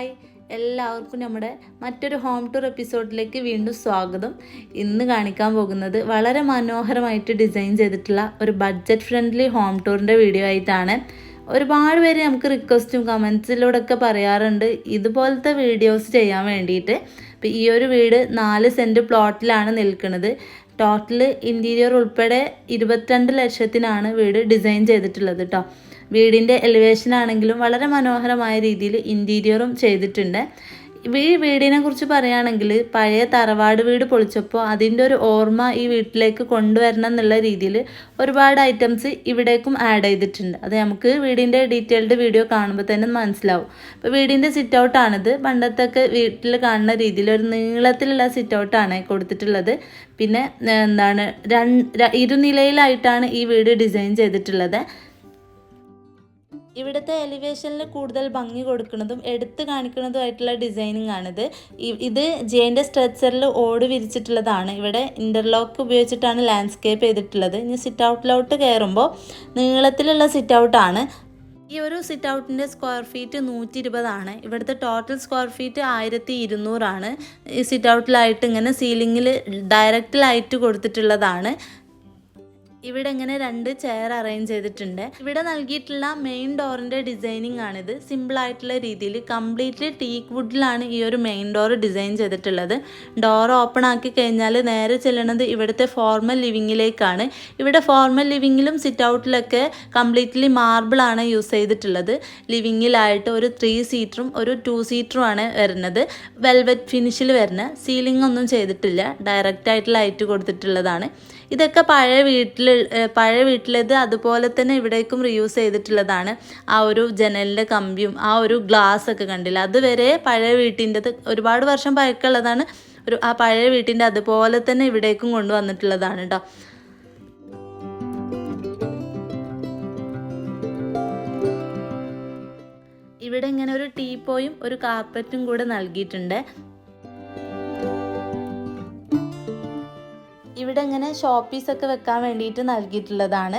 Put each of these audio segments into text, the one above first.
Hi. എല്ലാവർക്കും നമ്മുടെ മറ്റൊരു ഹോം ടൂർ എപ്പിസോഡിലേക്ക് വീണ്ടും സ്വാഗതം. ഇന്ന് കാണിക്കാൻ പോകുന്നത് വളരെ മനോഹരമായിട്ട് ഡിസൈൻ ചെയ്തിട്ടുള്ള ഒരു ബഡ്ജറ്റ് ഫ്രണ്ട്ലി ഹോം ടൂറിന്റെ വീഡിയോ ആയിട്ടാണ്. ഒരുപാട് പേര് നമുക്ക് റിക്വസ്റ്റും കമൻസിലൂടെ ഒക്കെ പറയാറുണ്ട്. ഇതുപോലത്തെ വീഡിയോസ് ചെയ്യാൻ വേണ്ടിയിട്ട്. അപ്പോൾ ഈ ഒരു വീട് നാല് സെന്റ് പ്ലോട്ടിലാണ് നിൽക്കുന്നത്. ടോട്ടൽ ഇന്റീരിയർ ഉൾപ്പെടെ ഇരുപത്തിരണ്ട് ലക്ഷത്തിനാണ് വീട് ഡിസൈൻ ചെയ്തിട്ടുള്ളത് കേട്ടോ വീടിന്റെ എലിവേഷൻ ആണെങ്കിലും വളരെ മനോഹരമായ രീതിയിൽ ഇന്റീരിയറും ചെയ്തിട്ടുണ്ട്. ഈ വീടിനെ കുറിച്ച് പറയുകയാണെങ്കിൽ പഴയ തറവാട് വീട് പൊളിച്ചപ്പോൾ അതിന്റെ ഒരു ഓർമ്മ ഈ വീട്ടിലേക്ക് കൊണ്ടുവരണം എന്നുള്ള രീതിയിൽ ഒരുപാട് ഐറ്റംസ് ഇവിടേക്കും ആഡ് ചെയ്തിട്ടുണ്ട്. അത് നമുക്ക് വീടിന്റെ ഡീറ്റെയിൽഡ് വീഡിയോ കാണുമ്പോൾ തന്നെ മനസ്സിലാവും. അപ്പോൾ വീടിന്റെ സിറ്റ് ഔട്ടാണിത് പണ്ടത്തൊക്കെ വീട്ടിൽ കാണുന്ന രീതിയിൽ ഒരു നീളത്തിലുള്ള സിറ്റ് ഔട്ടാണ് കൊടുത്തിട്ടുള്ളത്. പിന്നെ എന്താണ് രണ്ട് ഇരുനിലയിലായിട്ടാണ് ഈ വീട് ഡിസൈൻ ചെയ്തിട്ടുള്ളത്. ഇവിടുത്തെ എലിവേഷനിൽ കൂടുതൽ ഭംഗി കൊടുക്കുന്നതും എടുത്തു കാണിക്കുന്നതുമായിട്ടുള്ള ഡിസൈനിങ് ആണിത് ഇത് ജെയിന്റെ സ്ട്രെച്ചറിൽ ഓട് വിരിച്ചിട്ടുള്ളതാണ്. ഇവിടെ ഇന്റർലോക്ക് ഉപയോഗിച്ചിട്ടാണ് ലാൻഡ്സ്കേപ്പ് ചെയ്തിട്ടുള്ളത്. ഇനി സിറ്റ് ഔട്ടിലോട്ട് കയറുമ്പോൾ നീളത്തിലുള്ള സിറ്റ് ഔട്ടാണ് ഈ ഒരു സിറ്റ് ഔട്ടിന്റെ സ്ക്വയർ ഫീറ്റ് നൂറ്റി ഇരുപതാണ് ഇവിടുത്തെ ടോട്ടൽ സ്ക്വയർ ഫീറ്റ് ആയിരത്തി ഇരുന്നൂറാണ് ഈ സിറ്റ് ഔട്ടിലായിട്ട് ഇങ്ങനെ സീലിങ്ങിൽ ഡയറക്റ്റ് ലൈറ്റ് കൊടുത്തിട്ടുള്ളതാണ്. ഇവിടെ ഇങ്ങനെ രണ്ട് ചെയർ അറേഞ്ച് ചെയ്തിട്ടുണ്ട്. ഇവിടെ നൽകിയിട്ടുള്ള മെയിൻ ഡോറിന്റെ ഡിസൈനിങ് ആണിത്. സിമ്പിൾ ആയിട്ടുള്ള രീതിയിൽ കംപ്ലീറ്റ്ലി ടീക്ക് വുഡിലാണ് ഈ ഒരു മെയിൻ ഡോർ ഡിസൈൻ ചെയ്തിട്ടുള്ളത്. ഡോർ ഓപ്പൺ ആക്കി കഴിഞ്ഞാൽ നേരെ ചെല്ലണത് ഇവിടുത്തെ ഫോർമൽ ലിവിങ്ങിലേക്കാണ് ഇവിടെ ഫോർമൽ ലിവിങ്ങിലും സിറ്റ് ഔട്ടിലൊക്കെ കംപ്ലീറ്റ്ലി ആണ് യൂസ് ചെയ്തിട്ടുള്ളത്. ലിവിങ്ങിലായിട്ട് ഒരു ത്രീ സീറ്ററും ഒരു ടു സീറ്ററും ആണ് വരുന്നത്. വെൽവെറ്റ് ഫിനിഷിൽ വരുന്നത് സീലിംഗ് ഒന്നും ചെയ്തിട്ടില്ല. ഡയറക്റ്റ് ആയിട്ട് ലൈറ്റ് കൊടുത്തിട്ടുള്ളതാണ്. ഇതൊക്കെ പഴയ വീട്ടിൽ പഴയ വീട്ടിലേത് അതുപോലെ തന്നെ ഇവിടേക്കും റീയൂസ് ചെയ്തിട്ടുള്ളതാണ്. ആ ഒരു ജനലിന്റെ കമ്പിയും ആ ഒരു ഗ്ലാസ് ഒക്കെ കണ്ടില്ല? അതുവരെ പഴയ വീട്ടിന്റെത് ഒരുപാട് വർഷം പഴക്കമുള്ളതാണ്. ഒരു ആ പഴയ വീട്ടിന്റെ അതുപോലെ തന്നെ ഇവിടേക്കും കൊണ്ടുവന്നിട്ടുള്ളതാണ് കേട്ടോ ഇവിടെ ഇങ്ങനെ ഒരു ടീപ്പോയും ഒരു കാർപ്പറ്റും കൂടെ നൽകിയിട്ടുണ്ട്. ഇവിടെ ഇങ്ങനെ ഷോപ്പീസ് ഒക്കെ വെക്കാൻ വേണ്ടിയിട്ട് നൽകിയിട്ടുള്ളതാണ്.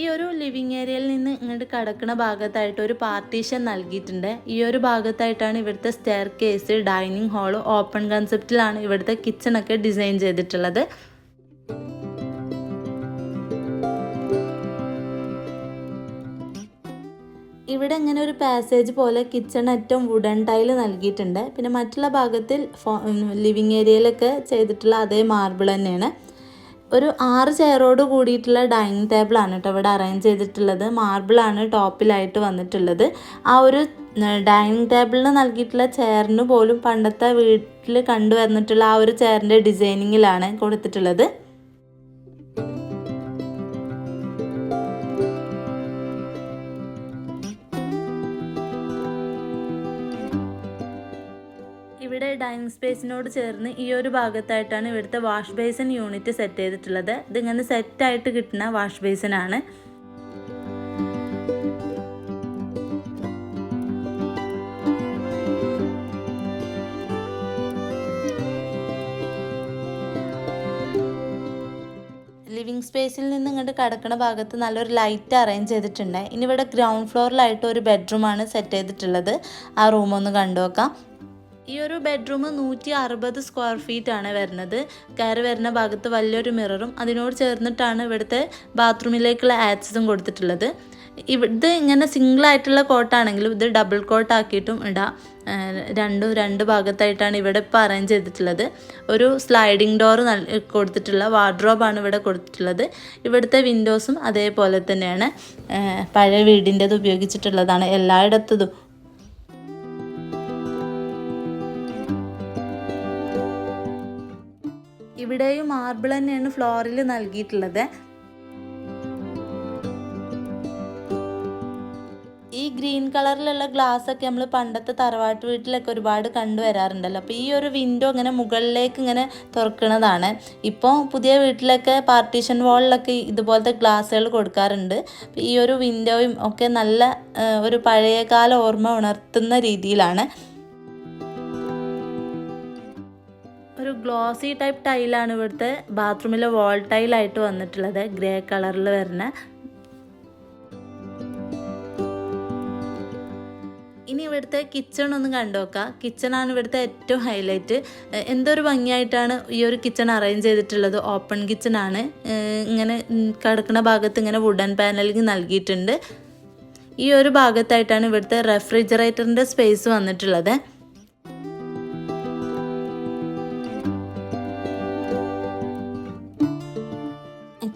ഈ ഒരു ലിവിങ് ഏരിയയിൽ നിന്ന് ഇങ്ങോട്ട് കടക്കുന്ന ഭാഗത്തായിട്ട് ഒരു പാർട്ടീഷൻ നൽകിയിട്ടുണ്ട്. ഈ ഒരു ഭാഗത്തായിട്ടാണ് ഇവിടുത്തെ staircase dining hall open കൺസെപ്റ്റിലാണ് ഇവിടുത്തെ കിച്ചണൊക്കെ ഡിസൈൻ ചെയ്തിട്ടുള്ളത്. ഇവിടെ ഇങ്ങനെ ഒരു പാസേജ് പോലെ കിച്ചൺ അറ്റം വുഡൻ ടൈൽ നൽകിയിട്ടുണ്ട്. പിന്നെ മറ്റുള്ള ഭാഗത്തിൽ ലിവിങ് ഏരിയയിലൊക്കെ ചെയ്തിട്ടുള്ള അതേ മാർബിൾ തന്നെയാണ്. ഒരു ആറ് ചെയറോട് കൂടിയിട്ടുള്ള ഡൈനിങ് ടേബിളാണ് കേട്ടോ ഇവിടെ അറേഞ്ച് ചെയ്തിട്ടുള്ളത്. മാർബിളാണ് ടോപ്പിലായിട്ട് വന്നിട്ടുള്ളത്. ആ ഒരു ഡൈനിങ് ടേബിളിന് നൽകിയിട്ടുള്ള ചെയറിന് പോലും പണ്ടത്തെ വീട്ടിൽ കണ്ടുവന്നിട്ടുള്ള ആ ഒരു ചെയറിന്റെ ഡിസൈനിങ്ങിലാണ് കൊടുത്തിട്ടുള്ളത്. ഇവിടെ ഡൈനിങ് സ്പേസിനോട് ചേർന്ന് ഈ ഒരു ഭാഗത്തായിട്ടാണ് ഇവിടുത്തെ വാഷ് ബേസിൻ യൂണിറ്റ് സെറ്റ് ചെയ്തിട്ടുള്ളത്. ഇതിങ്ങനെ സെറ്റായിട്ട് കിട്ടുന്ന വാഷ് ബേസിൻ ആണ്. ലിവിങ് സ്പേസിൽ നിന്ന് ഇങ്ങോട്ട് കിടക്കുന്ന ഭാഗത്ത് നല്ലൊരു ലൈറ്റ് അറേഞ്ച് ചെയ്തിട്ടുണ്ട്. ഇനി ഇവിടെ ഗ്രൗണ്ട് ഫ്ലോറിലായിട്ട് ഒരു ബെഡ്റൂമാണ് സെറ്റ് ചെയ്തിട്ടുള്ളത്. ആ റൂമൊന്ന് കണ്ടു നോക്കാം. ഈ ഒരു ബെഡ്റൂം നൂറ്റി അറുപത് സ്ക്വയർ ഫീറ്റ് ആണ് വരുന്നത്. കയറി വരുന്ന ഭാഗത്ത് വലിയൊരു മിററും അതിനോട് ചേർന്നിട്ടാണ് ഇവിടുത്തെ ബാത്റൂമിലേക്കുള്ള ആക്സസും കൊടുത്തിട്ടുള്ളത്. ഇത് ഇങ്ങനെ സിംഗിൾ ആയിട്ടുള്ള കോട്ടാണെങ്കിലും ഇത് ഡബിൾ കോട്ട് ആക്കിയിട്ടും ഇടാം. രണ്ടും രണ്ട് ഭാഗത്തായിട്ടാണ് ഇവിടെ ഇപ്പോൾ അറേഞ്ച് ചെയ്തിട്ടുള്ളത്. ഒരു സ്ലൈഡിംഗ് ഡോർ കൊടുത്തിട്ടുള്ള വാർഡ്രോബാണ് ഇവിടെ കൊടുത്തിട്ടുള്ളത്. ഇവിടുത്തെ വിൻഡോസും അതേപോലെ തന്നെയാണ്. പഴയ വീടിന്റെത് ഉപയോഗിച്ചിട്ടുള്ളതാണ് എല്ലായിടത്തതും ഇവിടെയും മാർബിൾ തന്നെയാണ് ഫ്ലോറിൽ നൽകിയിട്ടുള്ളത്. ഈ ഗ്രീൻ കളറിലുള്ള ഗ്ലാസ് ഒക്കെ നമ്മൾ പണ്ടത്തെ തറവാട്ട് വീട്ടിലൊക്കെ ഒരുപാട് കണ്ടുവരാറുണ്ടല്ലോ അപ്പോൾ ഈ ഒരു വിൻഡോ ഇങ്ങനെ മുകളിലേക്ക് ഇങ്ങനെ തുറക്കുന്നതാണ്. ഇപ്പോൾ പുതിയ വീട്ടിലൊക്കെ പാർട്ടീഷൻ വാളിലൊക്കെ ഇതുപോലത്തെ ഗ്ലാസ്സുകൾ കൊടുക്കാറുണ്ട്. ഈ ഒരു വിൻഡോയും ഒക്കെ നല്ല ഒരു പഴയകാല ഓർമ്മ ഉണർത്തുന്ന രീതിയിലാണ്. ഒരു ഗ്ലോസി ടൈപ്പ് ടൈലാണ് ഇവിടുത്തെ ബാത്റൂമിലെ വാൾ ടൈലായിട്ട് വന്നിട്ടുള്ളത്. ഗ്രേ കളറിൽ വരുന്ന. ഇനി ഇവിടുത്തെ കിച്ചൺ ഒന്ന് കണ്ടുനോക്കാം കിച്ചണാണ് ഇവിടുത്തെ ഏറ്റവും ഹൈലൈറ്റ് എന്തൊരു ഭംഗിയായിട്ടാണ് ഈ ഒരു കിച്ചൺ അറേഞ്ച് ചെയ്തിട്ടുള്ളത്. ഓപ്പൺ കിച്ചണാണ് ഇങ്ങനെ കിടക്കുന്ന ഭാഗത്ത് ഇങ്ങനെ വുഡൻ പാനലിങ് നൽകിയിട്ടുണ്ട്. ഈ ഒരു ഭാഗത്തായിട്ടാണ് ഇവിടുത്തെ റെഫ്രിജറേറ്ററിന്റെ സ്പേസ് വന്നിട്ടുള്ളത്.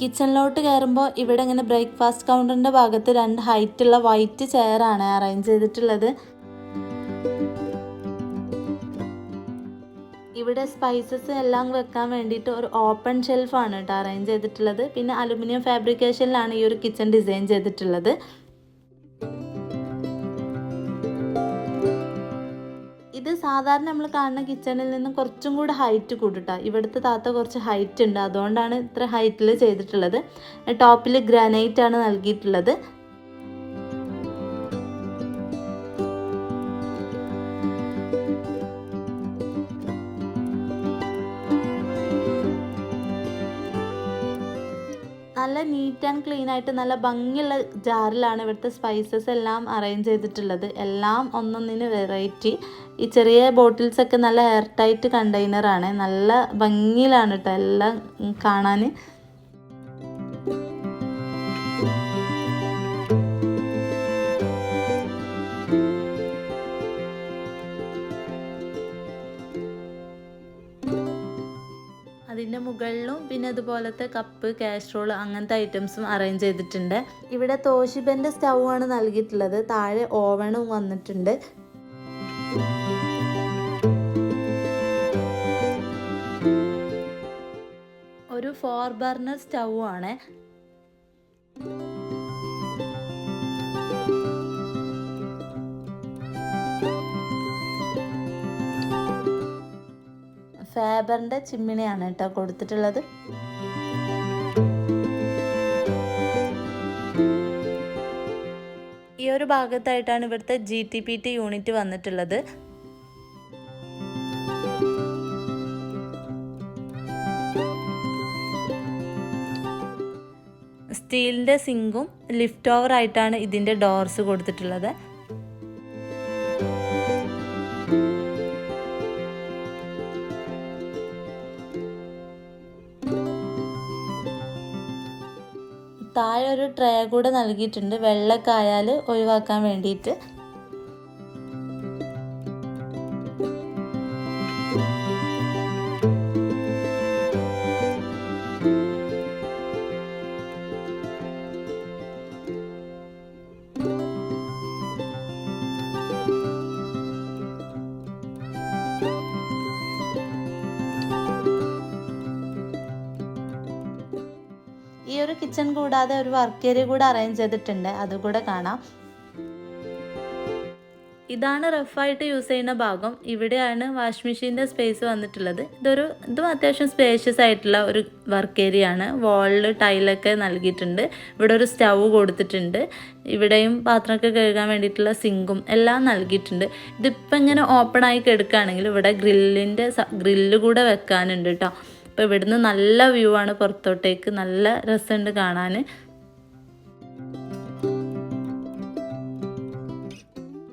കിച്ചണിലോട്ട് കയറുമ്പോൾ ഇവിടെ ഇങ്ങനെ ബ്രേക്ക്ഫാസ്റ്റ് കൗണ്ടറിന്റെ ഭാഗത്ത് രണ്ട് ഹൈറ്റുള്ള വൈറ്റ് ചെയറാണ് അറേഞ്ച് ചെയ്തിട്ടുള്ളത്. ഇവിടെ സ്പൈസസ് എല്ലാം വെക്കാൻ വേണ്ടിയിട്ട് ഒരു ഓപ്പൺ ഷെൽഫാണ് കേട്ടോ അറേഞ്ച് ചെയ്തിട്ടുള്ളത്. പിന്നെ അലുമിനിയം ഫാബ്രിക്കേഷനിലാണ് ഈ ഒരു കിച്ചൺ ഡിസൈൻ ചെയ്തിട്ടുള്ളത്. ഇത് സാധാരണ നമ്മൾ കാണുന്ന കിച്ചണിൽ നിന്ന് കുറച്ചും കൂടെ ഹൈറ്റ് കൂട്ടിട്ടാ ഇവിടുത്തെ താത്ത കുറച്ച് ഹൈറ്റ് ഉണ്ട്. അതുകൊണ്ടാണ് ഇത്ര ഹൈറ്റിൽ ചെയ്തിട്ടുള്ളത്. ടോപ്പിൽ ഗ്രാനൈറ്റ് ആണ് നൽകിയിട്ടുള്ളത്. നല്ല നീറ്റ് ആൻഡ് ക്ലീൻ ആയിട്ട് നല്ല ഭംഗിയുള്ള ജാറിലാണ് ഇവിടുത്തെ സ്പൈസസ് എല്ലാം അറേഞ്ച് ചെയ്തിട്ടുള്ളത്. എല്ലാം ഒന്നൊന്നിന് വെറൈറ്റി ഈ ചെറിയ ബോട്ടിൽസൊക്കെ നല്ല എയർ ടൈറ്റ് കണ്ടെയ്നറാണ് നല്ല ഭംഗിയിലാണ് കേട്ടോ എല്ലാം കാണാൻ. പിന്നെ അതുപോലത്തെ കപ്പ് കാസ്ട്രോൾ അങ്ങനത്തെ ഐറ്റംസും അറേഞ്ച് ചെയ്തിട്ടുണ്ട്. ഇവിടെ തോഷിബന്റെ സ്റ്റൗ ആണ് നൽകിയിട്ടുള്ളത്. താഴെ ഓവണും വന്നിട്ടുണ്ട്. ഒരു ഫോർ ബർണർ സ്റ്റൗ ആണ്. ഫാബറിന്റെ ചിമ്മിണിയാണ് കേട്ടോ കൊടുത്തിട്ടുള്ളത്. ഈ ഒരു ഭാഗത്തായിട്ടാണ് ഇവിടുത്തെ G T P T unit വന്നിട്ടുള്ളത്. സ്റ്റീലിന്റെ സിങ്കും ലിഫ്റ്റ് ഓവർ ആയിട്ടാണ് ഇതിന്റെ ഡോർസ് കൊടുത്തിട്ടുള്ളത്. താഴെ ഒരു ട്രേ കൂടെ നൽകിയിട്ടുണ്ട്. വെള്ളക്കായാൽ ഒഴിവാക്കാൻ വേണ്ടിയിട്ട്. കിച്ചൺ കൂടാതെ ഒരു വർക്ക് ഏരിയ കൂടെ അറേഞ്ച് ചെയ്തിട്ടുണ്ട്. അതുകൂടെ കാണാം. ഇതാണ് റഫായിട്ട് യൂസ് ചെയ്യുന്ന ഭാഗം. ഇവിടെയാണ് വാഷ് മെഷീന്റെ സ്പേസ് വന്നിട്ടുള്ളത്. ഇതൊരു ഇതും അത്യാവശ്യം സ്പേഷ്യസ് ആയിട്ടുള്ള ഒരു വർക്ക് ഏരിയ ആണ്. വാളിൽ ടൈലൊക്കെ നൽകിയിട്ടുണ്ട്. ഇവിടെ ഒരു സ്റ്റൗ കൊടുത്തിട്ടുണ്ട്. ഇവിടെയും പാത്രമൊക്കെ കഴുകാൻ വേണ്ടിയിട്ടുള്ള സിങ്കും എല്ലാം നൽകിയിട്ടുണ്ട്. ഇതിപ്പോൾ ഇങ്ങനെ ഓപ്പൺ ആയി കിടക്കുകയാണെങ്കിൽ ഇവിടെ ഗ്രില്ലിന്റെ ഗ്രില്ല് കൂടെ വെക്കാനുണ്ട് കേട്ടോ അപ്പോൾ ഇവിടുന്ന് നല്ല വ്യൂ ആണ് പുറത്തോട്ടേക്ക്. നല്ല രസമുണ്ട് കാണാൻ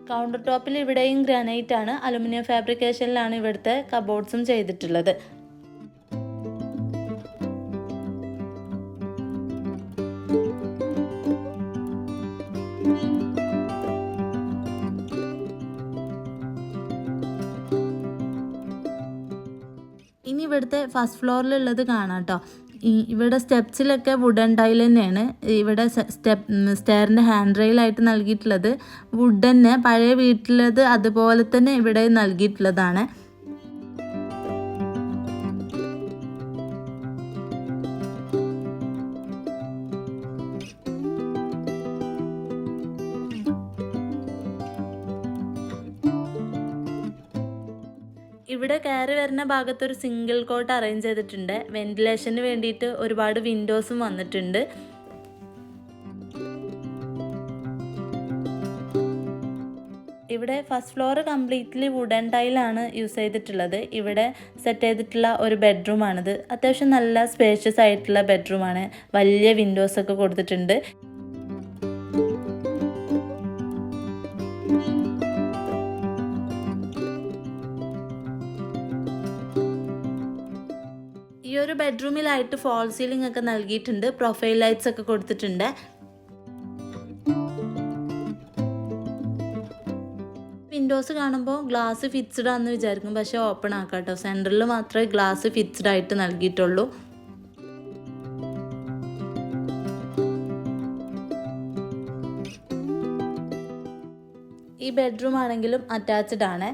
കൗണ്ടർ ടോപ്പിൽ ഇവിടെയും ഗ്രാനൈറ്റ് ആണ്. അലുമിനിയം ഫാബ്രിക്കേഷനിലാണ് ഇവിടുത്തെ കബോർഡ്സും ചെയ്തിട്ടുള്ളത്. ഇവിടുത്തെ ഫസ്റ്റ് ഫ്ലോറിലുള്ളത് കാണാം കേട്ടോ ഇവിടെ സ്റ്റെപ്സിലൊക്കെ വുഡൻ ടൈൽ തന്നെയാണ്. ഇവിടെ സ്റ്റെപ്പ് സ്റ്റെയറിന്റെ ഹാൻഡ് റെയിലായിട്ട് നൽകിയിട്ടുള്ളത്. വുഡ് തന്നെ പഴയ വീട്ടിലത് അതുപോലെ തന്നെ ഇവിടെ നൽകിയിട്ടുള്ളതാണ്. കയറി വരുന്ന ഭാഗത്ത് ഒരു സിംഗിൾ കോട്ട് അറേഞ്ച് ചെയ്തിട്ടുണ്ട് വെന്റിലേഷന് വേണ്ടിയിട്ട് ഒരുപാട് വിൻഡോസും വന്നിട്ടുണ്ട്. ഇവിടെ ഫസ്റ്റ് ഫ്ലോർ കംപ്ലീറ്റ്ലി വുഡൻ ടൈലാണ് യൂസ് ചെയ്തിട്ടുള്ളത്. ഇവിടെ സെറ്റ് ചെയ്തിട്ടുള്ള ഒരു ബെഡ്റൂമാണിത് അത്യാവശ്യം നല്ല സ്പേഷ്യസ് ആയിട്ടുള്ള ബെഡ്റൂമാണ് വലിയ വിൻഡോസ് ഒക്കെ കൊടുത്തിട്ടുണ്ട്. ഈ ഒരു ബെഡ്റൂമിലായിട്ട് ഫോൾ സീലിംഗ് ഒക്കെ നൽകിയിട്ടുണ്ട്. പ്രൊഫൈൽ ലൈറ്റ്സ് ഒക്കെ കൊടുത്തിട്ടുണ്ട്. വിൻഡോസ് കാണുമ്പോൾ ഗ്ലാസ് ഫിക്സ്ഡ് ആണെന്ന് വിചാരിക്കും. പക്ഷേ ഓപ്പൺ ആക്കാം കേട്ടോ സെന്ററിൽ മാത്രമേ ഗ്ലാസ് ഫിക്സ്ഡ് ആയിട്ട് നൽകിയിട്ടുള്ളൂ. ഈ ബെഡ്റൂം ആണെങ്കിലും അറ്റാച്ച്ഡ് ആണ്.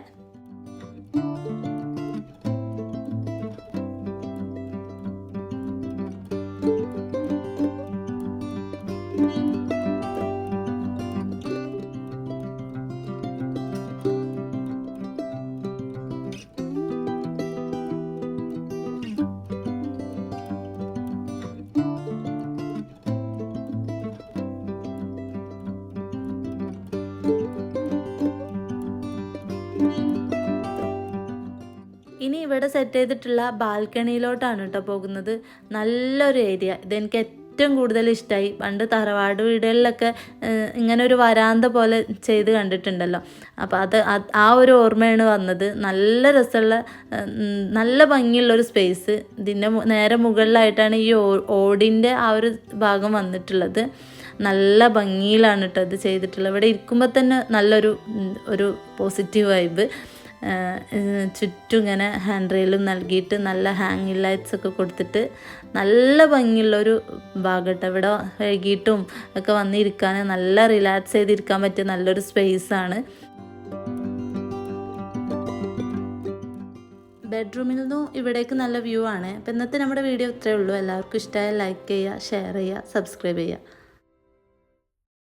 ഇനി ഇവിടെ സെറ്റ് ചെയ്തിട്ടുള്ള ബാൽക്കണിയിലോട്ടാണ് കേട്ടോ പോകുന്നത്. നല്ലൊരു ഏരിയ ഇതെനിക്ക് ഏറ്റവും കൂടുതൽ ഇഷ്ടമായി പണ്ട് തറവാട് വീടുകളിലൊക്കെ ഇങ്ങനെ ഒരു വരാന്ത പോലെ ചെയ്ത് കണ്ടിട്ടുണ്ടല്ലോ. അപ്പോൾ അത് ആ ഒരു ഓർമ്മയാണ് വന്നത്. നല്ല രസമുള്ള നല്ല ഭംഗിയുള്ളൊരു സ്പേസ് ഇതിന്റെ നേരെ മുകളിലായിട്ടാണ് ഈ ഓടിന്റെ ആ ഒരു ഭാഗം വന്നിട്ടുള്ളത്. നല്ല ഭംഗിയിലാണ് കേട്ടോ ഇത് ചെയ്തിട്ടുള്ളത്. ഇവിടെ ഇരിക്കുമ്പോൾ തന്നെ നല്ലൊരു ഒരു പോസിറ്റീവ് വൈബ് ചുറ്റും ഇങ്ങനെ ഹാൻഡ് റെയിലും നൽകിയിട്ട് നല്ല ഹാങ്ങിങ് ലൈറ്റ്സ് ഒക്കെ കൊടുത്തിട്ട് നല്ല ഭംഗിയുള്ളൊരു ഭാഗത്ത് ഇവിടെ വൈകിട്ടും ഒക്കെ വന്നിരിക്കാൻ നല്ല റിലാക്സ് ചെയ്തിരിക്കാൻ പറ്റിയ നല്ലൊരു സ്പേസാണ് ബെഡ്റൂമിൽ നിന്നും ഇവിടേക്ക് നല്ല വ്യൂ ആണ്. അപ്പം ഇന്നത്തെ നമ്മുടെ വീഡിയോ ഇത്രയേ ഉള്ളൂ. എല്ലാവർക്കും ഇഷ്ടമായ ലൈക്ക് ചെയ്യുക ഷെയർ ചെയ്യുക സബ്സ്ക്രൈബ് ചെയ്യുക.